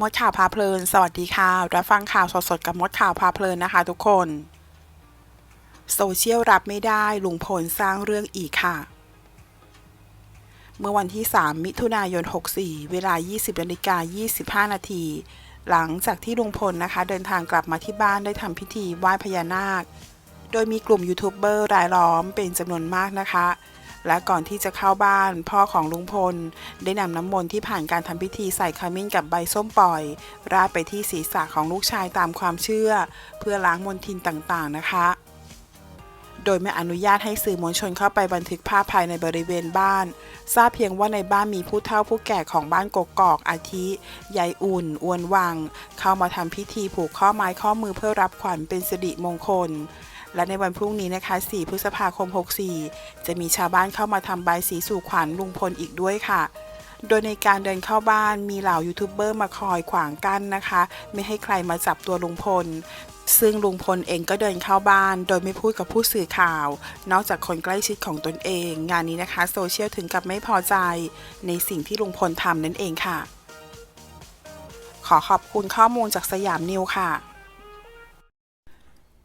มดข่าวพาเพลิน สวัสดีค่ะ รับฟังข่าวสดๆ กับมดข่าวพาเพลินนะคะทุกคน โซเชียลรับไม่ได้ลุงพลสร้างเรื่องอีกค่ะ เมื่อวันที่ 3 มิถุนายน 64 เวลา 20นาฬิกา25 นาที หลังจากที่ลุงพลนะคะ เดินทางกลับมาที่บ้านได้ทำพิธีไหว้พญานาค โดยมีกลุ่มยูทูบเบอร์รายล้อมเป็นจำนวนมากนะคะ และก่อนที่จะเข้าบ้านพ่อของลุงพล ได้นำน้ำมนต์ที่ผ่านการทำพิธีใส่ขมิ้นกับใบส้มปล่อย ราดไปที่ศีรษะของลูกชายตามความเชื่อ เพื่อล้างมลทินต่างๆนะคะ โดยไม่อนุญาตให้สื่อมวลชนเข้าไปบันทึกภาพภายในบริเวณบ้าน ทราบเพียงว่าในบ้านมีผู้เฒ่าผู้แก่ของบ้านกกอกอาทิยายอุ่นอวนวัง เข้ามาทำพิธีผูกข้อไม้ข้อมือเพื่อรับขวัญเป็นสิริมงคล และในวันพรุ่งนี้นะคะ 4 พฤษภาคม 64 จะมีชาวบ้านเข้ามาทำใบายสีสู่ขวัญลุงพลอีกด้วยค่ะ โดยในการเดินเข้าบ้านมีเหล่ายูทูบเบอร์มาคอยขวางกั้นนะคะ ไม่ให้ใครมาจับตัวลุงพลซึ่งลุงพลเองก็เดินเข้าบ้าน โดยไม่พูดกับผู้สื่อข่าว นอกจากคนใกล้ชิดของตนเอง งานนี้นะคะโซเชียลถึงกับไม่พอใจ ในสิ่งที่ลุงพลทำนั่นเองค่ะ ขอขอบคุณข้อมูลจากสยามนิวค่ะ